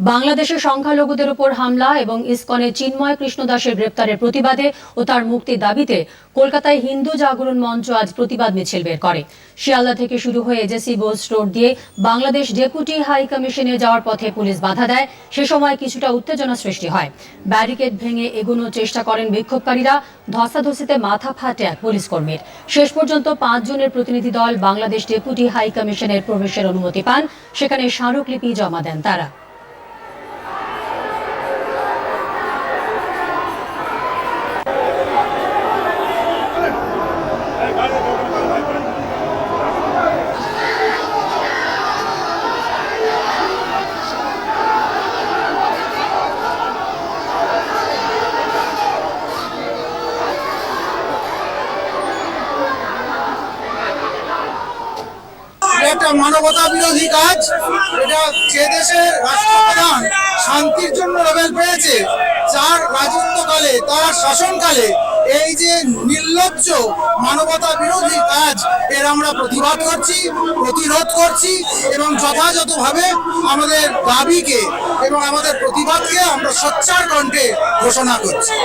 বাংলাদেশের সংখ্যালঘুদের উপর হামলা এবং ইসকনে চিন্ময় কৃষ্ণ দাসের গ্রেপ্তারের প্রতিবাদে ও তার মুক্তির দাবিতে কলকাতায় হিন্দু জাগরণ মঞ্চ আজ প্রতিবাদ মিছিল বের করে। শিয়ালদা থেকে শুরু হয়ে এজেসি বোস রোড দিয়ে বাংলাদেশ ডেপুটি হাই কমিশনে যাওয়ার পথে পুলিশ বাধা দেয়, সে সময় কিছুটা উত্তেজনা সৃষ্টি হয়। ব্যারিকেড ভেঙে এগোনোর চেষ্টা করেন বিক্ষোভকারীরা ধস্তাধস্তিতে মাথা ফাটে এক পুলিশ কর্মীর। শেষ পর্যন্ত পাঁচ জনের প্রতিনিধি দল বাংলাদেশ ডেপুটি হাই কমিশনের প্রবেশের অনুমতি পান, সেখানে স্মারকলিপি জমা দেন তারা। একটা মানবতা বিরোধী কাজ, এটা যে দেশের রাষ্ট্রপ্রধান শান্তির জন্য নোবেল পেয়েছে, যার রাজত্বকালে, তার শাসনকালে এই যে নির্লজ্জ মানবতা বিরোধী কাজ, এর আমরা প্রতিবাদ করছি, প্রতিরোধ করছি, এবং যথাযথভাবে আমাদের দাবিকে এবং আমাদের প্রতিবাদকে আমরা সোচ্চার কণ্ঠে ঘোষণা করছি।